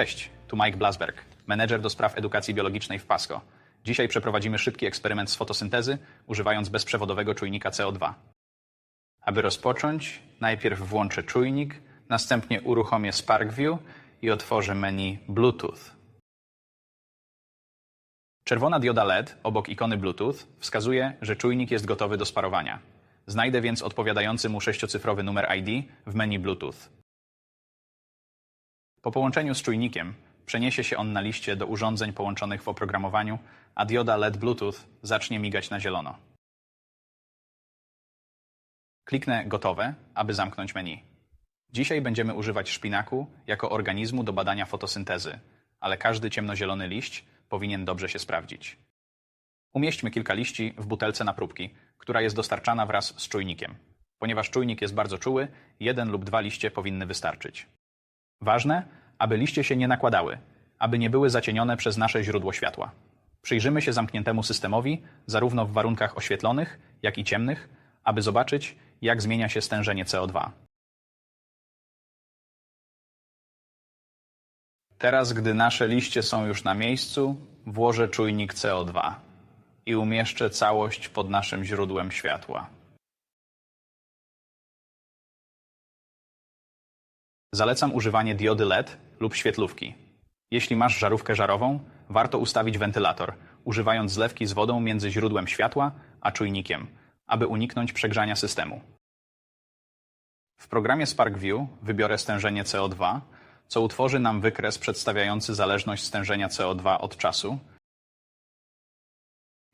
Cześć, tu Mike Blasberg, menedżer do spraw edukacji biologicznej w PASCO. Dzisiaj przeprowadzimy szybki eksperyment z fotosyntezy, używając bezprzewodowego czujnika CO2. Aby rozpocząć, najpierw włączę czujnik, następnie uruchomię SparkView i otworzę menu Bluetooth. Czerwona dioda LED obok ikony Bluetooth wskazuje, że czujnik jest gotowy do sparowania. Znajdę więc odpowiadający mu sześciocyfrowy numer ID w menu Bluetooth. Po połączeniu z czujnikiem przeniesie się on na liście do urządzeń połączonych w oprogramowaniu, a dioda LED Bluetooth zacznie migać na zielono. Kliknę Gotowe, aby zamknąć menu. Dzisiaj będziemy używać szpinaku jako organizmu do badania fotosyntezy, ale każdy ciemnozielony liść powinien dobrze się sprawdzić. Umieśćmy kilka liści w butelce na próbki, która jest dostarczana wraz z czujnikiem. Ponieważ czujnik jest bardzo czuły, jeden lub dwa liście powinny wystarczyć. Ważne, aby liście się nie nakładały, aby nie były zacienione przez nasze źródło światła. Przyjrzymy się zamkniętemu systemowi, zarówno w warunkach oświetlonych, jak i ciemnych, aby zobaczyć, jak zmienia się stężenie CO2. Teraz, gdy nasze liście są już na miejscu, włożę czujnik CO2 i umieszczę całość pod naszym źródłem światła. Zalecam używanie diody LED lub świetlówki. Jeśli masz żarówkę żarową, warto ustawić wentylator, używając zlewki z wodą między źródłem światła a czujnikiem, aby uniknąć przegrzania systemu. W programie SparkView wybiorę stężenie CO2, co utworzy nam wykres przedstawiający zależność stężenia CO2 od czasu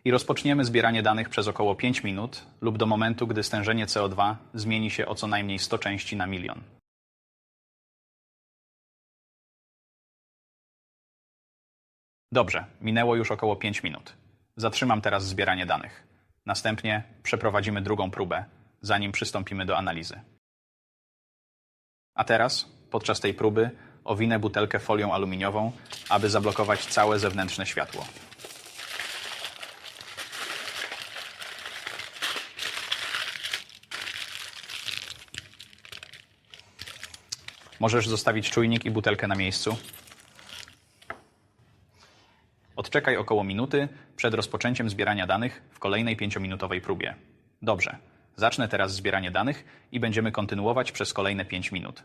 i rozpoczniemy zbieranie danych przez około 5 minut lub do momentu, gdy stężenie CO2 zmieni się o co najmniej 100 części na milion. Dobrze, minęło już około 5 minut. Zatrzymam teraz zbieranie danych. Następnie przeprowadzimy drugą próbę, zanim przystąpimy do analizy. A teraz, podczas tej próby, owinę butelkę folią aluminiową, aby zablokować całe zewnętrzne światło. Możesz zostawić czujnik i butelkę na miejscu. Odczekaj około minuty przed rozpoczęciem zbierania danych w kolejnej pięciominutowej próbie. Dobrze, zacznę teraz zbieranie danych i będziemy kontynuować przez kolejne 5 minut.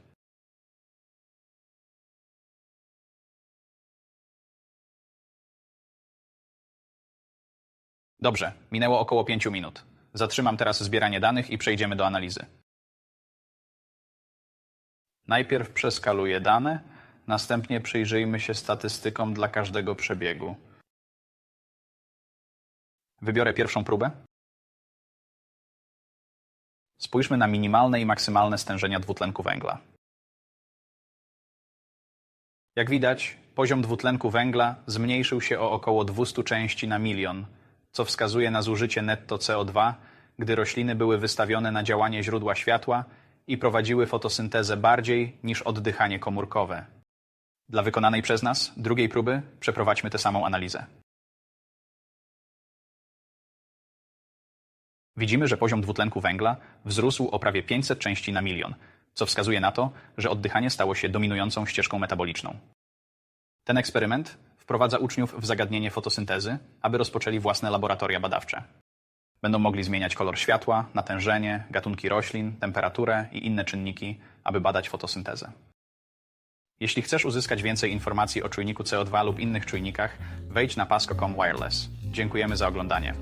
Dobrze, minęło około 5 minut. Zatrzymam teraz zbieranie danych i przejdziemy do analizy. Najpierw przeskaluję dane, następnie przyjrzyjmy się statystykom dla każdego przebiegu. Wybiorę pierwszą próbę. Spójrzmy na minimalne i maksymalne stężenia dwutlenku węgla. Jak widać, poziom dwutlenku węgla zmniejszył się o około 200 części na milion, co wskazuje na zużycie netto CO2, gdy rośliny były wystawione na działanie źródła światła i prowadziły fotosyntezę bardziej niż oddychanie komórkowe. Dla wykonanej przez nas drugiej próby przeprowadźmy tę samą analizę. Widzimy, że poziom dwutlenku węgla wzrósł o prawie 500 części na milion, co wskazuje na to, że oddychanie stało się dominującą ścieżką metaboliczną. Ten eksperyment wprowadza uczniów w zagadnienie fotosyntezy, aby rozpoczęli własne laboratoria badawcze. Będą mogli zmieniać kolor światła, natężenie, gatunki roślin, temperaturę i inne czynniki, aby badać fotosyntezę. Jeśli chcesz uzyskać więcej informacji o czujniku CO2 lub innych czujnikach, wejdź na pasco.com Wireless. Dziękujemy za oglądanie.